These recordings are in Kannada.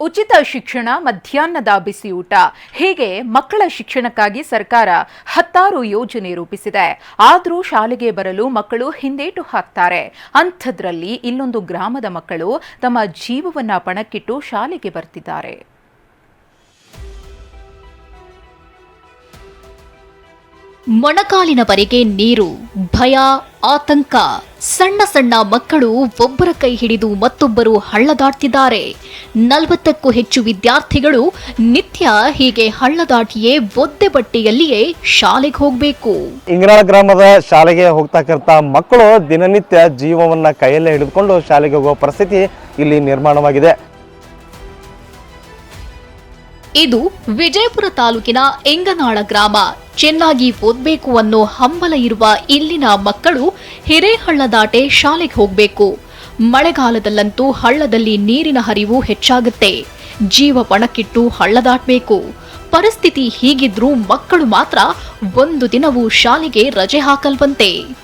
ಉಚಿತ ಶಿಕ್ಷಣ, ಮಧ್ಯಾಹ್ನದ ಬಿಸಿಯೂಟ. ಹೀಗೆ ಮಕ್ಕಳ ಶಿಕ್ಷಣಕ್ಕಾಗಿ ಸರ್ಕಾರ ಹತ್ತಾರು ಯೋಜನೆ ರೂಪಿಸಿದೆ. ಆದರೂ ಶಾಲೆಗೆ ಬರಲು ಮಕ್ಕಳು ಹಿಂದೇಟು ಹಾಕ್ತಾರೆ. ಅಂಥದ್ರಲ್ಲಿ ಇಲ್ಲೊಂದು ಗ್ರಾಮದ ಮಕ್ಕಳು ತಮ್ಮ ಜೀವವನ್ನ ಪಣಕ್ಕಿಟ್ಟು ಶಾಲೆಗೆ ಬರ್ತಿದ್ದಾರೆ. ಮೊಣಕಾಲಿನವರೆಗೆ ನೀರು, ಭಯ, ಆತಂಕ. ಸಣ್ಣ ಸಣ್ಣ ಮಕ್ಕಳು ಒಬ್ಬರ ಕೈ ಹಿಡಿದು ಮತ್ತೊಬ್ಬರು ಹಳ್ಳದಾಡ್ತಿದ್ದಾರೆ ನಲವತ್ತಕ್ಕೂ ಹೆಚ್ಚು ವಿದ್ಯಾರ್ಥಿಗಳು ನಿತ್ಯ ಹೀಗೆ ಹಳ್ಳದಾಟಿಯೇ ಒದ್ದೆ ಬಟ್ಟೆಯಲ್ಲಿಯೇ ಶಾಲೆಗೆ ಹೋಗಬೇಕು. ಇಂಗ್ರಾಳ ಗ್ರಾಮದ ಶಾಲೆಗೆ ಹೋಗ್ತಕ್ಕಂಥ ಮಕ್ಕಳು ದಿನನಿತ್ಯ ಜೀವವನ್ನ ಕೈಯಲ್ಲೇ ಹಿಡಿದುಕೊಂಡು ಶಾಲೆಗೆ ಹೋಗುವ ಪರಿಸ್ಥಿತಿ ಇಲ್ಲಿ ನಿರ್ಮಾಣವಾಗಿದೆ. ಇದು ವಿಜಯಪುರ ತಾಲೂಕಿನ ಎಂಗನಾಳ ಗ್ರಾಮ. ಚೆನ್ನಾಗಿ ಓದ್ಬೇಕು ಅನ್ನೋ ಹಂಬಲ ಇರುವ ಇಲ್ಲಿನ ಮಕ್ಕಳು ಹಿರೇಹಳ್ಳ ದಾಟೆ ಶಾಲೆಗೆ ಹೋಗಬೇಕು. ಮಳೆಗಾಲದಲ್ಲಂತೂ ಹಳ್ಳದಲ್ಲಿ ನೀರಿನ ಹರಿವು ಹೆಚ್ಚಾಗುತ್ತೆ. ಜೀವ ಪಣಕ್ಕಿಟ್ಟು ಹಳ್ಳ ದಾಟಬೇಕು. ಪರಿಸ್ಥಿತಿ ಹೀಗಿದ್ರೂ ಮಕ್ಕಳು ಮಾತ್ರ ಒಂದು ದಿನವೂ ಶಾಲೆಗೆ ರಜೆ ಹಾಕಲ್ವಂತೆ.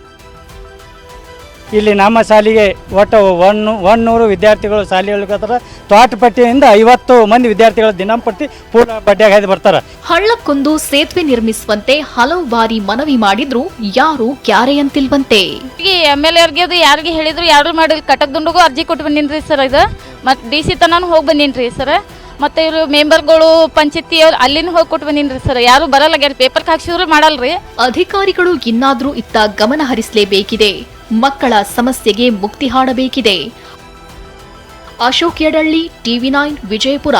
ಇಲ್ಲಿ ನಮ್ಮ ಶಾಲೆಗೆ ಒಟ್ಟು ಒನ್ ಒನ್ನೂರು ವಿದ್ಯಾರ್ಥಿಗಳು ಶಾಲೆ ಹೇಳ್ಕೊತಾರೆ ತೋಟಪಟ್ಟಿಯಿಂದ ಐವತ್ತು ಮಂದಿ ವಿದ್ಯಾರ್ಥಿಗಳು ದಿನಂಪ್ರತಿ ಪೂರ್ಣ ಬಡ್ಡಿಯಾಗಿ ಹಾಯ್ದು ಬರ್ತಾರೆ. ಹಳ್ಳಕ್ಕೊಂದು ಸೇತುವೆ ನಿರ್ಮಿಸುವಂತೆ ಹಲವು ಬಾರಿ ಮನವಿ ಮಾಡಿದ್ರು ಯಾರು ಕ್ಯಾರೆ ಅಂತಿಲ್ವಂತೆ. ಎಂ ಎಲ್ ಎರ್ಗೆ ಅದು ಯಾರಿಗೆ ಹೇಳಿದ್ರು ಯಾರು ಮಾಡಿಲ್ಲ ಕಟಕ್ ದುಂಡಗೂ ಅರ್ಜಿ ಕೊಟ್ಟು ಬಂದಿನ್ರಿ ಸರ್ ಇದು. ಮತ್ತು ಡಿ ಸಿ ತನೂ ಹೋಗಿ ಬಂದಿನ್ರಿ ರೀ ಸರ್. ಮತ್ತು ಇವರು ಮೆಂಬರ್ಗಳು ಪಂಚಾಯತಿ ಅವ್ರು ಅಲ್ಲಿನೂ ಹೋಗಿ ಕೊಟ್ಟು ಬಂದಿನ್ರಿ ಸರ್. ಯಾರು ಬರಲ್ಲ ಪೇಪರ್ ಹಾಕ್ಸಿದ್ರು ಮಾಡಲ್ರಿ. ಅಧಿಕಾರಿಗಳು ಇನ್ನಾದ್ರೂ ಇತ್ತ ಗಮನ ಹರಿಸಲೇಬೇಕಿದೆ. ಮಕ್ಕಳ ಸಮಸ್ಯೆಗೆ ಮುಕ್ತಿ ಹಾಡಬೇಕಿದೆ. Ashok Yadalli TV nine Vijayapura.